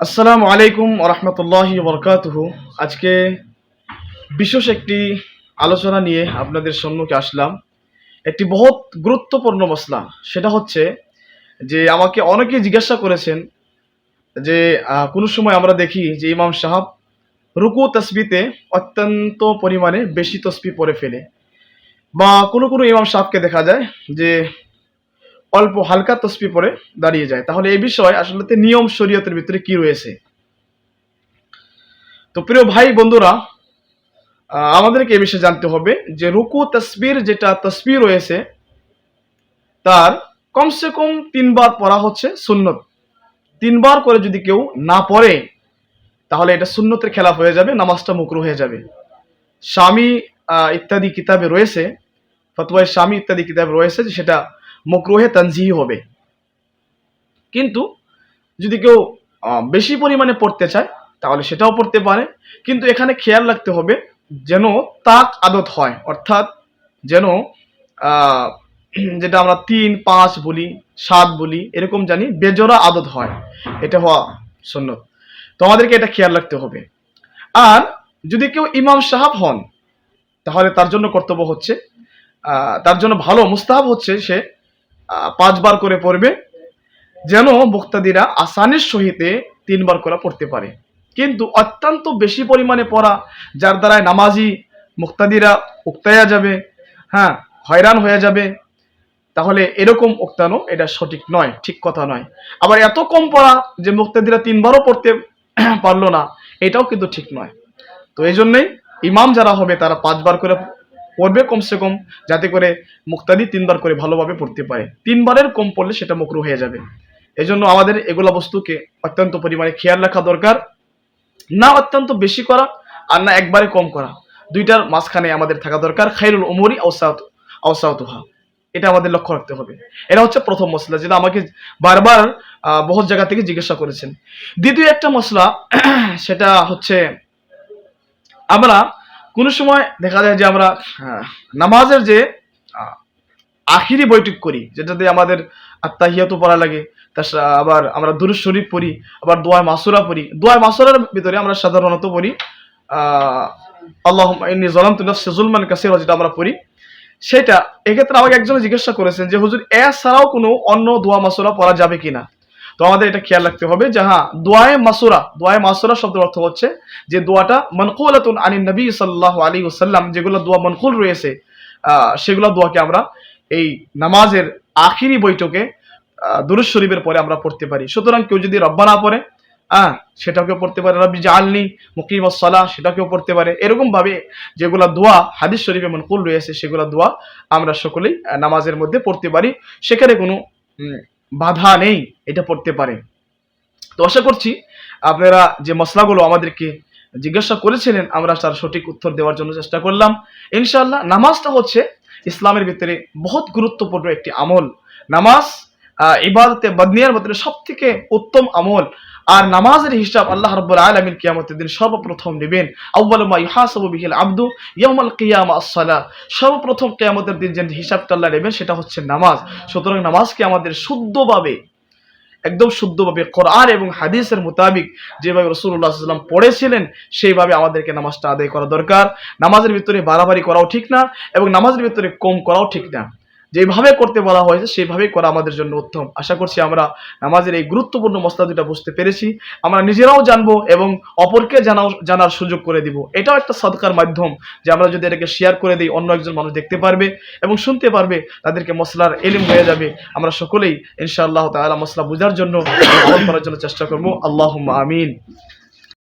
আসসালামু আলাইকুম রহমতুল্লাহ বরকাতুহু আজকে বিশেষ একটি আলোচনা নিয়ে আপনাদের সম্মুখে আসলাম। একটি বহুত গুরুত্বপূর্ণ মশলা সেটা হচ্ছে যে আমাকে অনেকে জিজ্ঞাসা করেছেন যে কোনো সময় আমরা দেখি যে ইমাম সাহাব রুকু তসবিতে অত্যন্ত পরিমাণে বেশি তসবি পরে ফেলে। বা কোনো কোনো ইমাম সাহাবকে দেখা যায় যে অল্প, হালকা তসবি পরে দাঁড়িয়ে যায়। তাহলে এই বিষয় আসলে নিয়ম শরীয়তের ভিতরে কি রয়েছে? তো প্রিয় ভাই বন্ধুরা আমাদেরকে এই বিষয়ে জানতে হবে যে রুকু, তসবির যেটা তসবি রয়েছে, তার কমসে কম তিনবার পড়া হচ্ছে সুন্নত। তিনবার করে যদি কেউ না পড়ে, তাহলে এটা সুন্নতের খেলাফ হয়ে যাবে, নামাজটা মুকরু হয়ে যাবে। স্বামী ইত্যাদি কিতাবে রয়েছে, ফতোয়ায় স্বামী ইত্যাদি কিতাব রয়েছে যে সেটা মকরুহে তানজিহি হবে। কিন্তু যদি কেউ বেশি পরিমাণে পড়তে চায়, তাহলে সেটাও পড়তে পারে। কিন্তু এখানে খেয়াল রাখতে হবে যেন তাক আদত হয়। অর্থাৎ যেন যেটা আমরা তিন, পাঁচ বলি, সাত বলি, এরকম জানি বেজরা আদত হয়। এটা হওয়া সুন্নত। তো আমাদেরকে এটা খেয়াল রাখতে হবে। আর যদি কেউ ইমাম সাহাব হন, তাহলে তার জন্য কর্তব্য হচ্ছে তার জন্য ভালো মুস্তাহাব হচ্ছে সে পাঁচবার করে পড়বে, যেন মুক্তাদিরা আসানের সহিতে তিনবার করে পড়তে পারে। কিন্তু অত্যন্ত বেশি পরিমাণে পড়া, যার দ্বারায় নামাজি মুক্তাদিরা উক্তায়া যাবে হ্যাঁ হয়রান হয়ে যাবে, তাহলে এরকম উক্তানো এটা সঠিক নয়, ঠিক কথা নয়। আবার এত কম পড়া যে মুক্তাদিরা তিনবারও পড়তে পারল না, এটাও কিন্তু ঠিক নয়। তো এই জন্যই ইমাম যারা হবে, তারা পাঁচবার করে পড়বে কমসে কম, যাতে করে মুক্তাদি তিনবার করে ভালোভাবে পড়তে পারে। তিনবারের কম পড়লে সেটা মকরু হয়ে যাবে। এই জন্য আমাদের এগুলা বস্তুকে অত্যন্ত পরিমাণে খেয়াল রাখা দরকার। না অত্যন্ত বেশি করা আর না একবারে কম করা। দুইটার মাঝখানে আমাদের থাকা দরকার। খাইরুল উমরি আওসাত আওসাতুহা। এটা আমাদের লক্ষ্য রাখতে হবে। এটা হচ্ছে প্রথম মশলা যেটা আমাকে বারবার বহুত জায়গা থেকে জিজ্ঞাসা করেছেন। দ্বিতীয় একটা মশলা সেটা হচ্ছে আমরা কোনো সময় দেখা যায় যে আমরা নামাজের যে আখিরি বৈঠক করি যেটাতে আমাদের আত্মাহিয়াতও পড়া লাগে তার আবার আমরা দুরুদ শরীফ পড়ি, আবার দোয়ায় মাসুরা পড়ি। দোয়ায় মাসুরার ভিতরে আমরা সাধারণত পড়ি আল্লাহ জলাম তুল্লাহ সেজুলমান কাসির যেটা আমরা পড়ি। সেটা, এক্ষেত্রে আমাকে একজন জিজ্ঞাসা করেছেন যে, হুজুর, এ ছাড়াও কোনো অন্য দোয়া মাসুরা পড়া যাবে কিনা? তো আমাদের এটা খেয়াল রাখতে হবে যে হ্যাঁ দোয়ায় মাসুরা দোয়ায় মাসুরা শব্দের অর্থ হচ্ছে যে দোয়াটা মনকুলাতুন আনিন নবী সাল্লাহ আলী ওসাল্লাম যেগুলো দোয়া মনকুল রয়েছে সেগুলো দোয়াকে আমরা এই নামাজের আখিরি বৈঠকে দুরুজ শরীফের পরে আমরা পড়তে পারি। সুতরাং কেউ যদি রব্বা না পড়ে হ্যাঁ সেটাকেও পড়তে পারে, রব্বি জালনি মুকিম সালা সেটাকেও পড়তে পারে। এরকম ভাবে যেগুলা দোয়া হাদিস শরীফে মনকুল রয়েছে, সেগুলা দোয়া আমরা সকলেই নামাজের মধ্যে পড়তে পারি। সেখানে কোনো বাধা নেই এটা পড়তে পারে। তো আশা করছি আপনারা যে মশলাগুলো আমাদেরকে জিজ্ঞাসা করেছিলেন, আমরা তার সঠিক উত্তর দেওয়ার জন্য চেষ্টা করলাম। ইনশাল্লাহ নামাজটা হচ্ছে ইসলামের ভিতরে বহুত গুরুত্বপূর্ণ একটি আমল। নামাজ ইবাদতে বদনিয়ার ভিতরে সব থেকে উত্তম আমল আর নামাজের হিসাব আল্লাহ রব্বুল আলামিন কিয়ামতের দিন সর্বপ্রথম নেবেন। আউয়ালু মা ইউহাসাবু বিহিল আবদু ইয়ামাল কিয়ামা আস-সালাহ। সর্বপ্রথম কিয়ামতের দিন যে হিসাবটা আল্লাহ নেবেন সেটা হচ্ছে নামাজ। সুতরাং নামাজকে আমাদের শুদ্ধভাবে, একদম শুদ্ধভাবে কোরআন এবং হাদিসের মোতাবিক যেভাবে রসুল্লাহ সাল্লাম পড়েছিলেন, সেইভাবে আমাদেরকে নামাজটা আদায় করা দরকার। নামাজের ভিতরে বাড়াবাড়ি করাও ঠিক না এবং নামাজের ভিতরে কম করাও ঠিক না। যেভাবে করতে বলা হয়েছে সেইভাবেই করা আমাদের জন্য উত্তম। আশা করছি আমরা নামাজের এই গুরুত্বপূর্ণ মশলা দুটা বুঝতে পেরেছি। আমরা নিজেরাও জানব এবং অপরকে জানাও, জানার সুযোগ করে দিব। এটাও একটা সদকার মাধ্যম যে আমরা যদি এটাকে শেয়ার করে দিই, অন্য একজন মানুষ দেখতে পারবে এবং শুনতে পারবে, তাদেরকে মশলার এলিম হয়ে যাবে। আমরা সকলেই ইনশাআল্লাহ তাআলা মশলা বোঝার জন্য করার জন্য চেষ্টা করব। আল্লাহ আমিন।